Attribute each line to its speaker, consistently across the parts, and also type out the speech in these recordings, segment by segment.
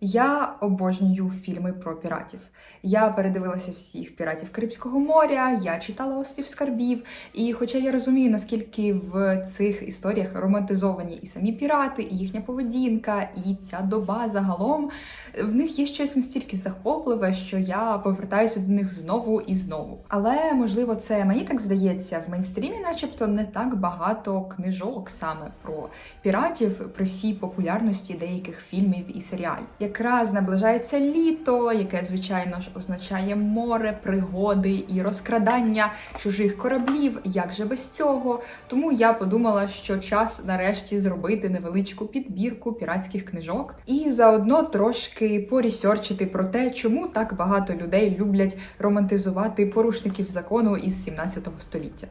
Speaker 1: Я обожнюю фільми про піратів. Я передивилася всіх піратів Карибського моря, я читала Острів Скарбів. І хоча я розумію, наскільки в цих історіях романтизовані і самі пірати, і їхня поведінка, і ця доба загалом, в них є щось настільки захопливе, що я повертаюся до них знову і знову. Але можливо, це мені так здається, в мейнстрімі, начебто, не так багато книжок саме про піратів при всій популярності деяких фільмів і серіалів. Якраз наближається літо, яке звичайно ж означає море, пригоди і розкрадання чужих кораблів. Як же без цього? Тому я подумала, що час нарешті зробити невеличку підбірку піратських книжок і заодно трошки порісерчити про те, чому так багато людей люблять романтизувати порушників закону із 17 століття.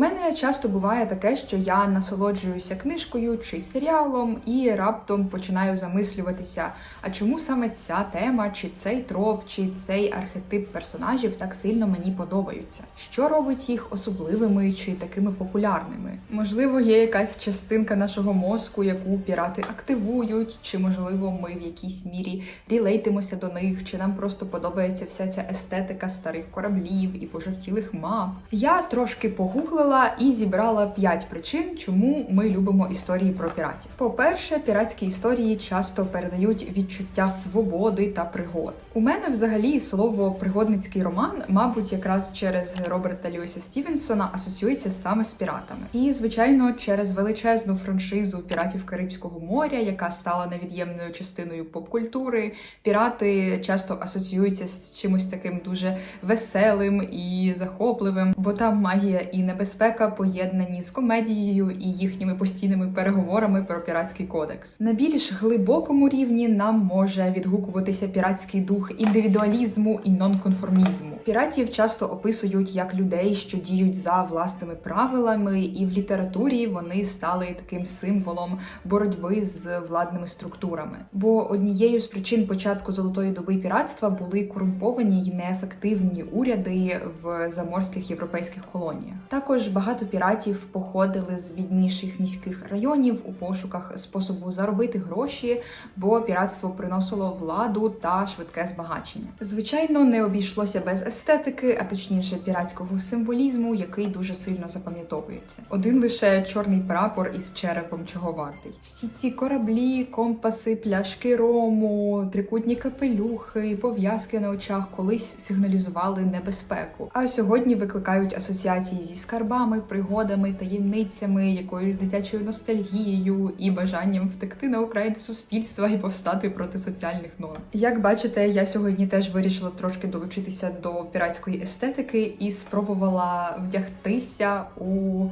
Speaker 1: У часто буває таке, що я насолоджуюся книжкою чи серіалом і раптом починаю замислюватися, а чому саме ця тема, чи цей троп, чи цей архетип персонажів так сильно мені подобаються? Що робить їх особливими чи такими популярними? Можливо, є якась частинка нашого мозку, яку пірати активують, чи можливо ми в якійсь мірі рілейтимося до них, чи нам просто подобається вся ця естетика старих кораблів і пожовтілих мап. Я трошки погуглила і зібрала 5 причин, чому ми любимо історії про піратів. По-перше, піратські історії часто передають відчуття свободи та пригод. У мене взагалі слово пригодницький роман, мабуть, якраз через Роберта Льюіса Стівенсона асоціюється саме з піратами. І, звичайно, через величезну франшизу піратів Карибського моря, яка стала невід'ємною частиною поп-культури. Пірати часто асоціюються з чимось таким дуже веселим і захопливим, бо там магія і небезпека поєднані з комедією і їхніми постійними переговорами про піратський кодекс. На більш глибокому рівні нам може відгукуватися піратський дух індивідуалізму і нонконформізму. Піратів часто описують як людей, що діють за власними правилами, і в літературі вони стали таким символом боротьби з владними структурами. Бо однією з причин початку золотої доби піратства були корумповані й неефективні уряди в заморських європейських колоніях. Також багато піратів походили з бідніших міських районів у пошуках способу заробити гроші, бо піратство приносило владу та швидке збагачення. Звичайно, не обійшлося без естетики, а точніше піратського символізму, який дуже сильно запам'ятовується. Один лише чорний прапор із черепом чого вартий. Всі ці кораблі, компаси, пляшки рому, трикутні капелюхи, пов'язки на очах колись сигналізували небезпеку. А сьогодні викликають асоціації зі скарбами, пригодами, таємницями, якоюсь дитячою ностальгією і бажанням втекти на окраїни суспільства і повстати проти соціальних норм. Як бачите, я сьогодні теж вирішила трошки долучитися до піратської естетики і спробувала вдягтися у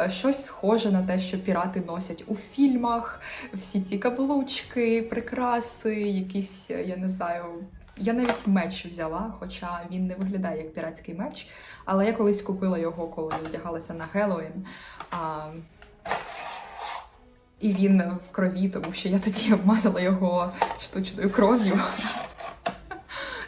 Speaker 1: е, щось схоже на те, що пірати носять у фільмах. Всі ці каблучки, прикраси, якісь, е, я не знаю. Я навіть меч взяла, хоча він не виглядає як піратський меч. Але я колись купила його, коли вдягалася на Хеллоуін. А, і він в крові, тому що я тоді обмазала його штучною кров'ю.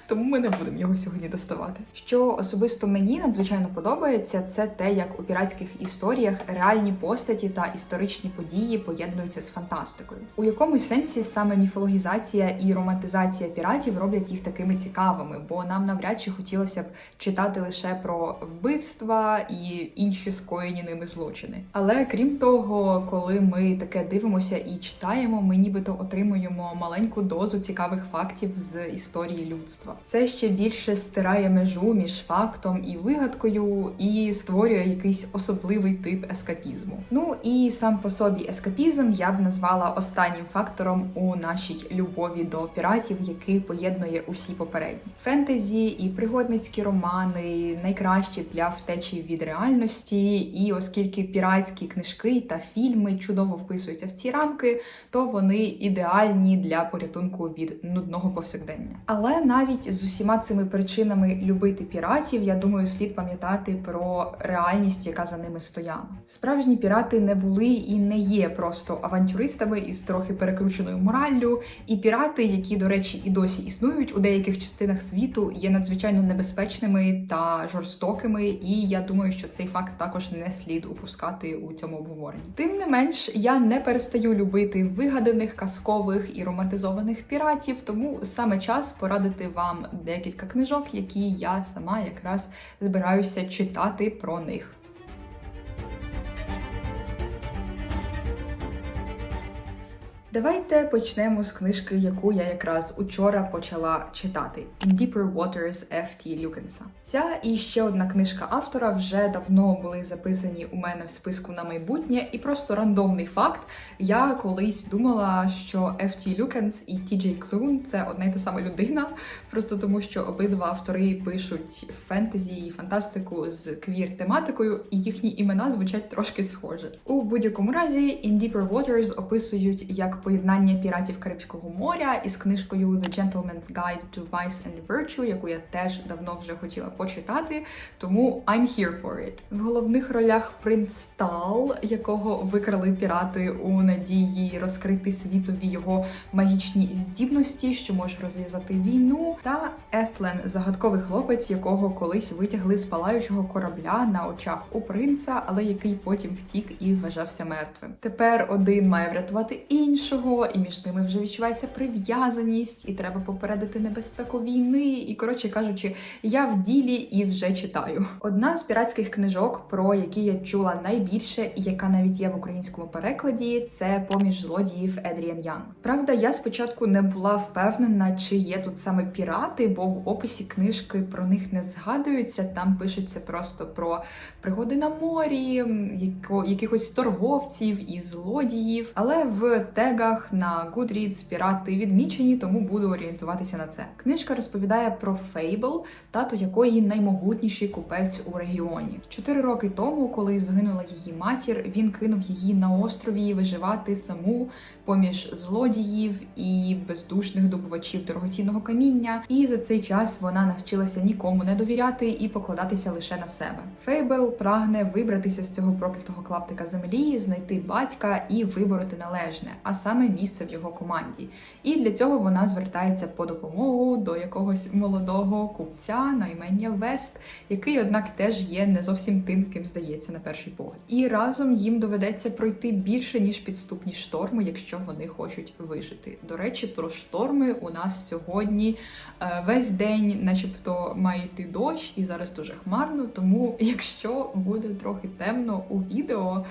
Speaker 1: Тому ми не будемо його сьогодні доставати. Що особисто мені надзвичайно подобається, це те, як у піратських історіях реальні постаті та історичні події поєднуються з фантастикою. У якомусь сенсі саме міфологізація і романтизація піратів роблять їх такими цікавими, бо нам навряд чи хотілося б читати лише про вбивства і інші скоєні ними злочини. Але крім того, коли ми таке дивимося і читаємо, ми нібито отримуємо маленьку дозу цікавих фактів з історії людства. Це ще більше стирає межу між фактом і вигадкою, і створює якийсь особливий тип ескапізму. Ну і сам по собі ескапізм я б назвала останнім фактором у нашій любові до піратів, який поєднує усі попередні фентезі і пригодницькі романи, найкращі для втечі від реальності. І оскільки піратські книжки та фільми чудово вписуються в ці рамки, то вони ідеальні для порятунку від нудного повсякдення. Але навіть замість з усіма цими причинами любити піратів, я думаю, слід пам'ятати про реальність, яка за ними стояла. Справжні пірати не були і не є просто авантюристами із трохи перекрученою мораллю. І пірати, які, до речі, і досі існують у деяких частинах світу, є надзвичайно небезпечними та жорстокими. І я думаю, що цей факт також не слід упускати у цьому обговоренні. Тим не менш, я не перестаю любити вигаданих, казкових і романтизованих піратів, тому саме час порадити вам декілька книжок, які я сама якраз збираюся читати про них. Давайте почнемо з книжки, яку я якраз учора почала читати Deeper Waters F.T. Люкенса. Ця і ще одна книжка автора вже давно були записані у мене в списку на майбутнє, і просто рандомний факт. Я колись думала, що F.T. Люкенс і T.J. Клун це одна й та сама людина, просто тому що обидва автори пишуть фентезі і фантастику з квір тематикою, і їхні імена звучать трошки схоже. У будь-якому разі, In Deeper Waters описують як поєднання піратів Карибського моря із книжкою The Gentleman's Guide to Vice and Virtue, яку я теж давно вже хотіла почитати, тому I'm here for it. В головних ролях принц Тал, якого викрали пірати у надії розкрити світові його магічні здібності, що може розв'язати війну, та Ефлен, загадковий хлопець, якого колись витягли з палаючого корабля на очах у принца, але який потім втік і вважався мертвим. Тепер один має врятувати іншого, і між ними вже відчувається прив'язаність, і треба попередити небезпеку війни. І коротше кажучи, я в ділі і вже читаю. Одна з піратських книжок, про які я чула найбільше, і яка навіть є в українському перекладі, це поміж злодіїв Едріан Ян. Правда, я спочатку не була впевнена, чи є тут саме пірати, бо в описі книжки про них не згадуються. Там пишеться просто про пригоди на морі, якихось торговців і злодіїв. Але в тегах на Goodreads пірати відмічені, тому буду орієнтуватися на це. Книжка розповідає про Фейбл, тато якої наймогутніший купець у регіоні. Чотири роки тому, коли загинула її матір, він кинув її на острові виживати саму поміж злодіїв і бездушних добувачів дорогоцінного каміння. І за цей час вона навчилася нікому не довіряти і покладатися лише на себе. Фейбл прагне вибратися з цього проклятого клаптика землі, знайти батька і вибороти належне, а саме місце в його команді. І для цього вона звертається по допомогу до якогось молодого купця на імення Вест, який, однак, теж є не зовсім тим, ким здається на перший погляд. І разом їм доведеться пройти більше ніж підступні шторми, якщо вони хочуть вижити. До речі, про шторми у нас сьогодні е, весь день, начебто, має йти дощ, і зараз дуже хмарно. Тому, якщо буде трохи темно у відео,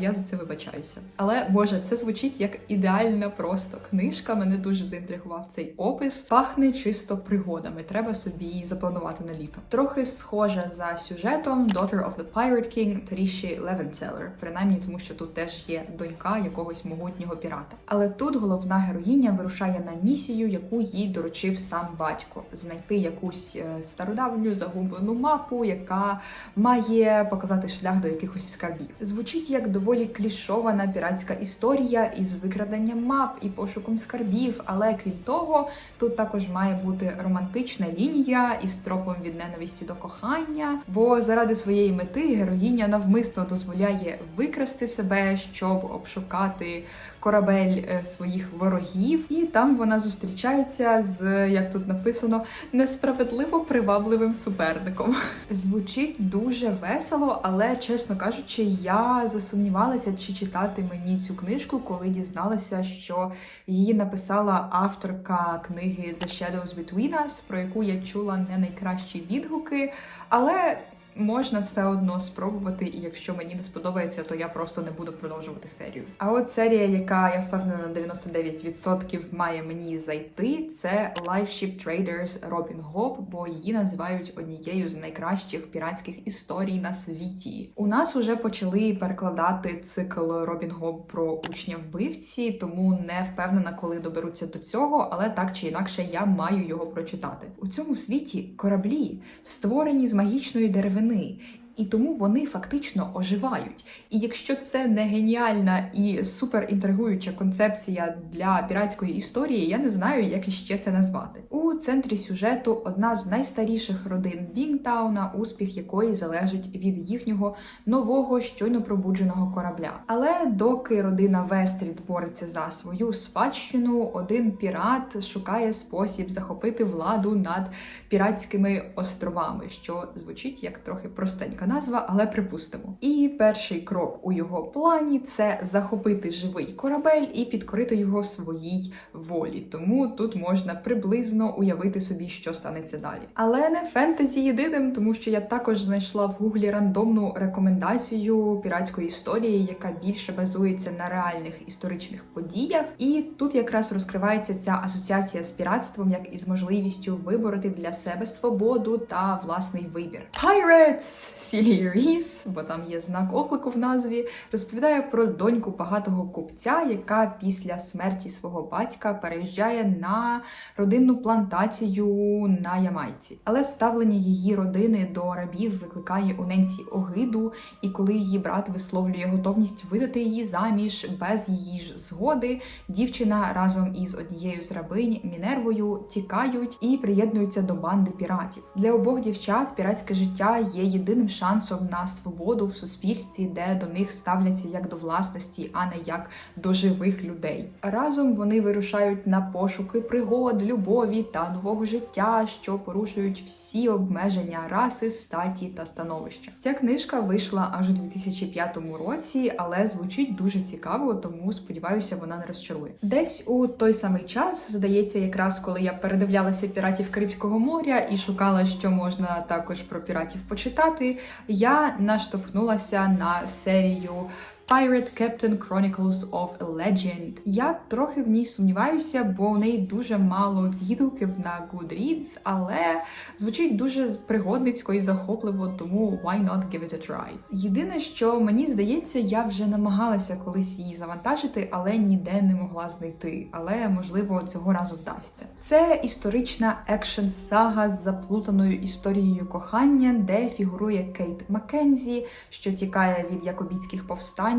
Speaker 1: я за це вибачаюся. Але боже, це звучить як ідеальна просто книжка. Мене дуже заінтригував цей опис. Пахне чисто пригодами. Треба собі запланувати на літо. Трохи схожа за сюжетом Daughter of the Pirate King Тріші Левенцелер, принаймні тому, що тут теж є донька якогось могутнього пірата. Але тут головна героїня вирушає на місію, яку їй доручив сам батько знайти якусь е, стародавню загублену мапу, яка має показати шлях до якихось скарбів. Звучить як доволі клішована піратська історія із викраданням мап і пошуком скарбів, але крім того, тут також має бути романтична лінія із тропом від ненависті до кохання, бо заради своєї мети героїня навмисно дозволяє викрасти себе, щоб обшукати корабель е, своїх ворогів, і там вона зустрічається з як тут написано несправедливо привабливим суперником. Звучить дуже весело, але чесно кажучи, я засумнівалася, чи читати мені цю книжку, коли дізналася, що її написала авторка книги The Shadows Between Us, про яку я чула не найкращі відгуки, але. Можна все одно спробувати, і якщо мені не сподобається, то я просто не буду продовжувати серію. А от серія, яка я впевнена на 99% має мені зайти, це Lifeship Traders Robin Hood, бо її називають однією з найкращих піратських історій на світі. У нас уже почали перекладати цикл Робін Гоб про учня вбивці, тому не впевнена, коли доберуться до цього, але так чи інакше я маю його прочитати. У цьому світі кораблі створені з магічної деревини. восени і тому вони фактично оживають. І якщо це не геніальна і супер інтригуюча концепція для піратської історії, я не знаю, як іще це назвати. У центрі сюжету одна з найстаріших родин Бінгтауна, успіх якої залежить від їхнього нового щойно пробудженого корабля. Але доки родина Вестріт бореться за свою спадщину, один пірат шукає спосіб захопити владу над піратськими островами, що звучить як трохи простенька назва, але припустимо. І перший крок у його плані це захопити живий корабель і підкорити його своїй волі. Тому тут можна приблизно уявити собі, що станеться далі. Але не фентезі єдиним, тому що я також знайшла в гуглі рандомну рекомендацію піратської історії, яка більше базується на реальних історичних подіях. І тут якраз розкривається ця асоціація з піратством як із можливістю вибороти для себе свободу та власний вибір. Pirates! Сілі Ріс, бо там є знак оклику в назві, розповідає про доньку багатого купця, яка після смерті свого батька переїжджає на родинну плантацію на Ямайці. Але ставлення її родини до рабів викликає у Ненсі огиду, і коли її брат висловлює готовність видати її заміж без її ж згоди, дівчина разом із однією з рабинь Мінервою тікають і приєднуються до банди піратів. Для обох дівчат піратське життя є єдиним шансом на свободу в суспільстві, де до них ставляться як до власності, а не як до живих людей. Разом вони вирушають на пошуки пригод, любові та нового життя, що порушують всі обмеження раси, статі та становища. Ця книжка вийшла аж у 2005 році, але звучить дуже цікаво, тому сподіваюся, вона не розчарує. Десь у той самий час, здається, якраз коли я передивлялася піратів Карибського моря і шукала, що можна також про піратів почитати, я наштовхнулася на серію. Pirate Captain Chronicles of a Legend. Я трохи в ній сумніваюся, бо у неї дуже мало відгуків на Goodreads, але звучить дуже пригодницько і захопливо, тому why not give it a try. Єдине, що мені здається, я вже намагалася колись її завантажити, але ніде не могла знайти. Але можливо цього разу вдасться. Це історична екшн сага з заплутаною історією кохання, де фігурує Кейт Маккензі, що тікає від якобітських повстань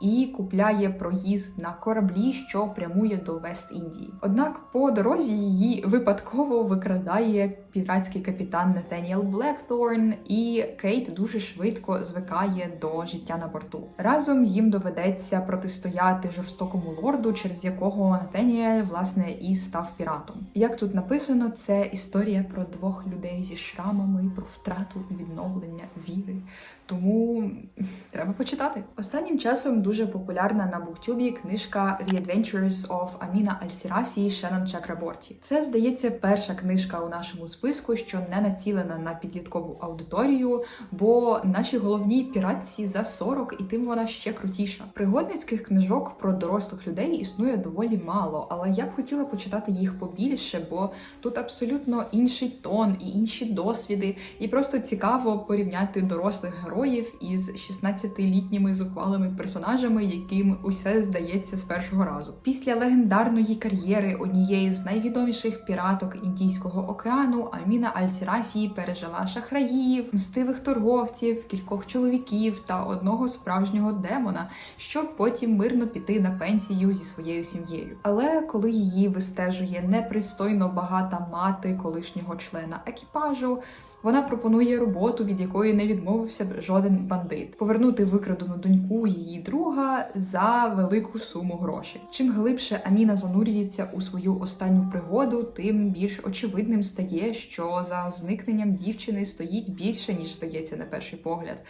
Speaker 1: і купляє проїзд на кораблі, що прямує до Вест-Індії. Однак по дорозі її випадково викрадає піратський капітан Нетаніел Блекторн, і Кейт дуже швидко звикає до життя на борту. Разом їм доведеться протистояти жорстокому лорду, через якого Нетаніель власне і став піратом. Як тут написано, це історія про двох людей зі шрамами, про втрату відновлення віри. Тому треба почитати. Останнім часом дуже популярна на буктюбі книжка The Adventures of Аміна Аль-Сірафі Шеннон Чакраборті. Це здається перша книжка у нашому списку, що не націлена на підліткову аудиторію, бо наші головні піратці за 40, і тим вона ще крутіша. Пригодницьких книжок про дорослих людей існує доволі мало, але я б хотіла почитати їх побільше, бо тут абсолютно інший тон і інші досвіди, і просто цікаво порівняти дорослих героїв із 16-літніми зухвалими персонажами, яким усе вдається з першого разу. Після легендарної кар'єри однієї з найвідоміших піраток Індійського океану Аміна Аль-Сірафі пережила шахраїв, мстивих торговців, кількох чоловіків та одного справжнього демона, щоб потім мирно піти на пенсію зі своєю сім'єю. Але коли її вистежує непристойно багата мати колишнього члена екіпажу. Вона пропонує роботу, від якої не відмовився б жоден бандит, повернути викрадену доньку її друга за велику суму грошей. Чим глибше Аміна занурюється у свою останню пригоду, тим більш очевидним стає, що за зникненням дівчини стоїть більше ніж здається на перший погляд,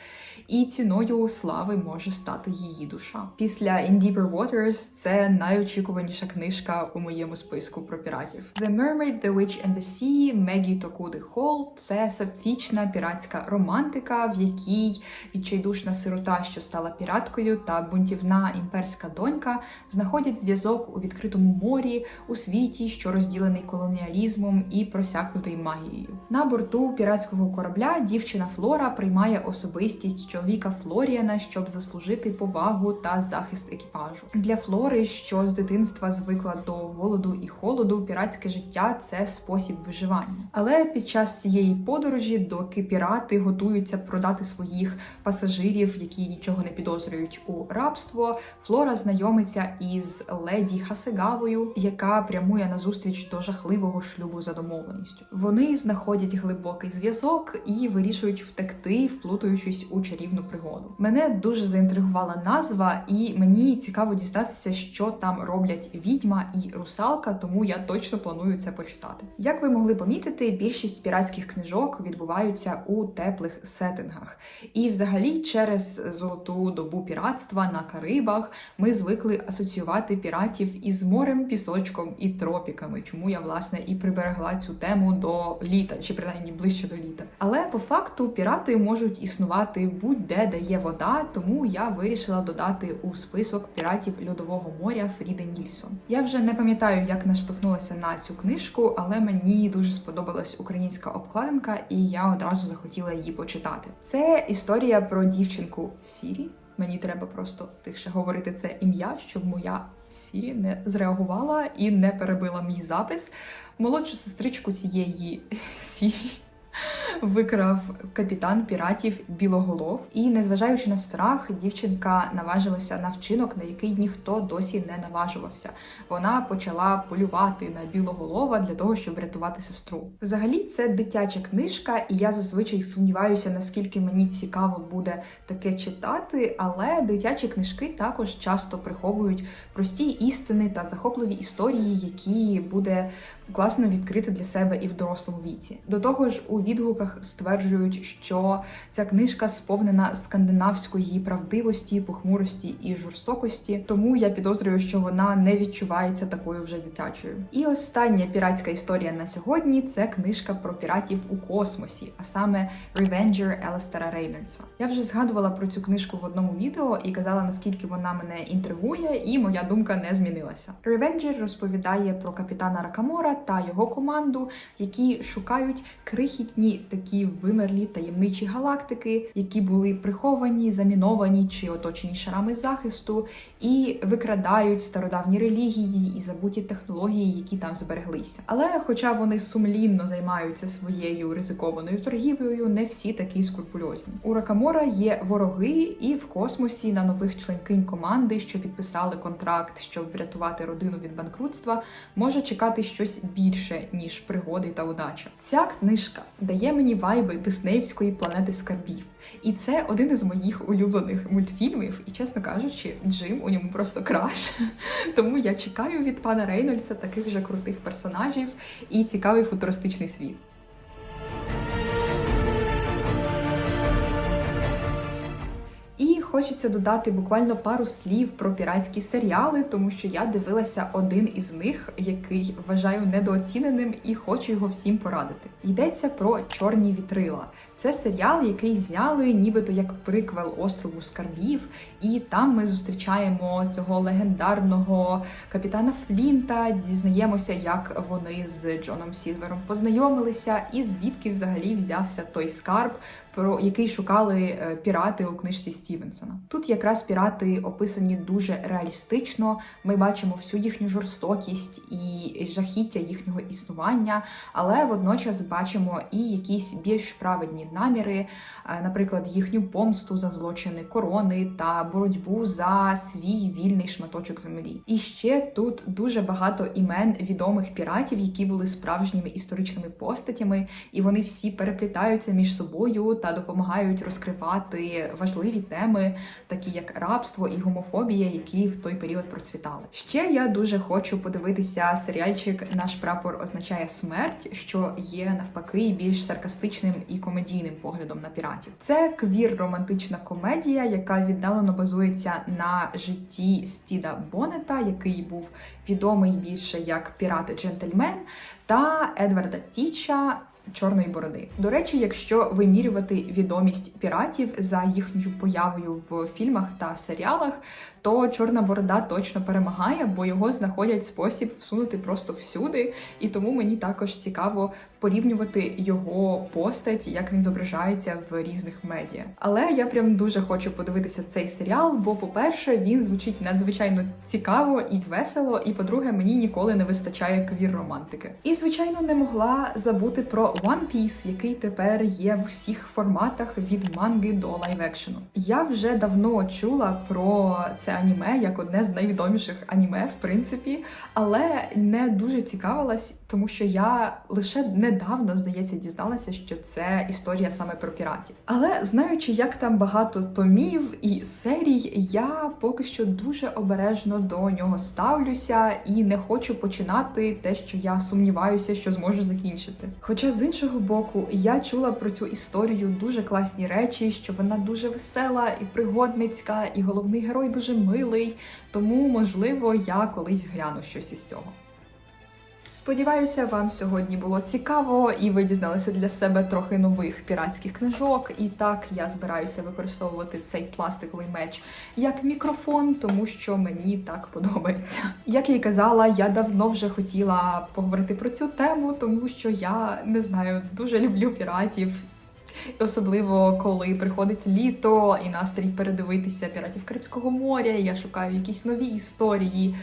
Speaker 1: і ціною слави може стати її душа. Після In Deeper Waters це найочікуваніша книжка у моєму списку про піратів. The Mermaid, The Witch and the Sea Мегі Токуди Холл це сапфічна піратська романтика, в якій відчайдушна сирота, що стала піраткою, та бунтівна імперська донька знаходять зв'язок у відкритому морі, у світі, що розділений колоніалізмом і просякнутий магією. На борту піратського корабля дівчина Флора приймає особистість чоловіка Флоріана, щоб заслужити повагу та захист екіпажу. Для Флори, що з дитинства звикла до голоду і холоду, піратське життя це спосіб виживання. Але під час цієї подорожі подорожі, доки пірати готуються продати своїх пасажирів, які нічого не підозрюють у рабство. Флора знайомиться із леді Хасегавою, яка прямує на зустріч до жахливого шлюбу за домовленістю. Вони знаходять глибокий зв'язок і вирішують втекти, вплутуючись у чарівну пригоду. Мене дуже заінтригувала назва, і мені цікаво дізнатися, що там роблять відьма і русалка, тому я точно планую це почитати. Як ви могли помітити, більшість піратських книжок відбуваються у теплих сеттингах. І взагалі через золоту добу піратства на Карибах ми звикли асоціювати піратів із морем, пісочком і тропіками, чому я власне і приберегла цю тему до літа, чи принаймні ближче до літа. Але по факту пірати можуть існувати будь-де, де є вода, тому я вирішила додати у список піратів льодового моря Фріди Нільсон. Я вже не пам'ятаю, як наштовхнулася на цю книжку, але мені дуже сподобалась українська обкладинка, і я одразу захотіла її почитати. Це історія про дівчинку Сірі. Мені треба просто тихше говорити це ім'я, щоб моя Сірі не зреагувала і не перебила мій запис. Молодшу сестричку цієї Сірі викрав капітан піратів Білоголов. І, незважаючи на страх, дівчинка наважилася на вчинок, на який ніхто досі не наважувався. Вона почала полювати на білоголова для того, щоб врятувати сестру. Взагалі, це дитяча книжка, і я зазвичай сумніваюся, наскільки мені цікаво буде таке читати. Але дитячі книжки також часто приховують прості істини та захопливі історії, які буде класно відкрити для себе і в дорослому віці. До того ж, у відгуках стверджують, що ця книжка сповнена скандинавської правдивості, похмурості і жорстокості. Тому я підозрюю, що вона не відчувається такою вже дитячою. І остання піратська історія на сьогодні це книжка про піратів у космосі, а саме Revenger Елестера Рейнольдса. Я вже згадувала про цю книжку в одному відео і казала, наскільки вона мене інтригує, і моя думка не змінилася. Revenger розповідає про капітана Ракамора та його команду, які шукають крихітні такі вимерлі таємничі галактики, які були приховані, заміновані чи оточені шарами захисту, і викрадають стародавні релігії і забуті технології, які там збереглися. Але, хоча вони сумлінно займаються своєю ризикованою торгівлею, не всі такі скрупульозні. У Ракамора є вороги, і в космосі на нових членкинь команди, що підписали контракт, щоб врятувати родину від банкрутства, може чекати щось більше ніж пригоди та удача. Ця книжка дає мені вайби диснеївської планети скарбів. І це один із моїх улюблених мультфільмів. І, чесно кажучи, Джим у ньому просто краш. Тому я чекаю від пана Рейнольдса таких же крутих персонажів і цікавий футуристичний світ. Хочеться додати буквально пару слів про піратські серіали, тому що я дивилася один із них, який вважаю недооціненим і хочу його всім порадити. Йдеться про чорні вітрила. Це серіал, який зняли нібито як приквел острову Скарбів, і там ми зустрічаємо цього легендарного капітана Флінта, дізнаємося, як вони з Джоном Сільвером познайомилися, і звідки взагалі взявся той скарб, про який шукали е, пірати у книжці Стівенсона. Тут якраз пірати описані дуже реалістично. Ми бачимо всю їхню жорстокість і жахіття їхнього існування, але водночас бачимо і якісь більш праведні наміри, е, наприклад, їхню помсту за злочини корони та боротьбу за свій вільний шматочок землі. І ще тут дуже багато імен відомих піратів, які були справжніми історичними постатями, і вони всі переплітаються між собою та допомагають розкривати важливі теми, такі як рабство і гомофобія, які в той період процвітали. Ще я дуже хочу подивитися серіальчик Наш прапор означає смерть, що є навпаки більш саркастичним і комедійним поглядом на піратів. Це квір романтична комедія, яка віддалено базується на житті Стіда Бонета, який був відомий більше як пірат-джентльмен, та Едварда Тіча. Чорної бороди. До речі, якщо вимірювати відомість піратів за їхньою появою в фільмах та серіалах, то чорна борода точно перемагає, бо його знаходять спосіб всунути просто всюди. І тому мені також цікаво порівнювати його постать, як він зображається в різних медіа. Але я прям дуже хочу подивитися цей серіал, бо, по-перше, він звучить надзвичайно цікаво і весело. І по-друге, мені ніколи не вистачає квір-романтики. І звичайно не могла забути про One Piece, який тепер є в усіх форматах від манги до лайв-екшену. Я вже давно чула про це аніме як одне з найвідоміших аніме, в принципі, але не дуже цікавилась, тому що я лише недавно, здається, дізналася, що це історія саме про піратів. Але знаючи, як там багато томів і серій, я поки що дуже обережно до нього ставлюся і не хочу починати те, що я сумніваюся, що зможу закінчити. Хоча з іншого боку, я чула про цю історію дуже класні речі, що вона дуже весела і пригодницька, і головний герой дуже милий. Тому, можливо, я колись гляну щось із цього. Сподіваюся, вам сьогодні було цікаво, і ви дізналися для себе трохи нових піратських книжок. І так я збираюся використовувати цей пластиковий меч як мікрофон, тому що мені так подобається. Як я й казала, я давно вже хотіла поговорити про цю тему, тому що я не знаю, дуже люблю піратів. Особливо коли приходить літо і настрій передивитися піратів Карибського моря, я шукаю якісь нові історії.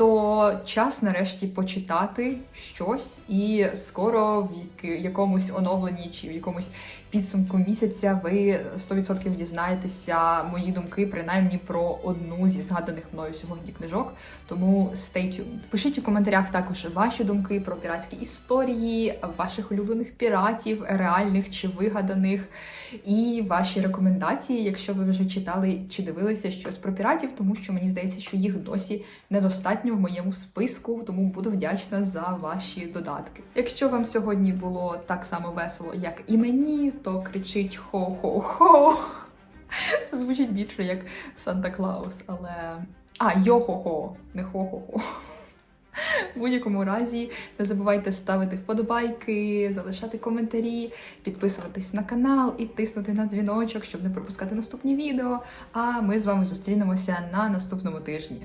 Speaker 1: То час нарешті почитати щось, і скоро в як- якомусь оновленні чи в якомусь підсумку місяця ви 100% дізнаєтеся мої думки, принаймні про одну зі згаданих мною сьогодні книжок. Тому stay tuned. Пишіть у коментарях також ваші думки про піратські історії, ваших улюблених піратів, реальних чи вигаданих, і ваші рекомендації, якщо ви вже читали чи дивилися щось про піратів, тому що мені здається, що їх досі недостатньо в моєму списку, тому буду вдячна за ваші додатки. Якщо вам сьогодні було так само весело, як і мені, то кричіть хо-хо-хо. Це звучить більше як Санта Клаус, але. А, йо-хо-хо, не хо-хо-хо. В будь-якому разі не забувайте ставити вподобайки, залишати коментарі, підписуватись на канал і тиснути на дзвіночок, щоб не пропускати наступні відео. А ми з вами зустрінемося на наступному тижні.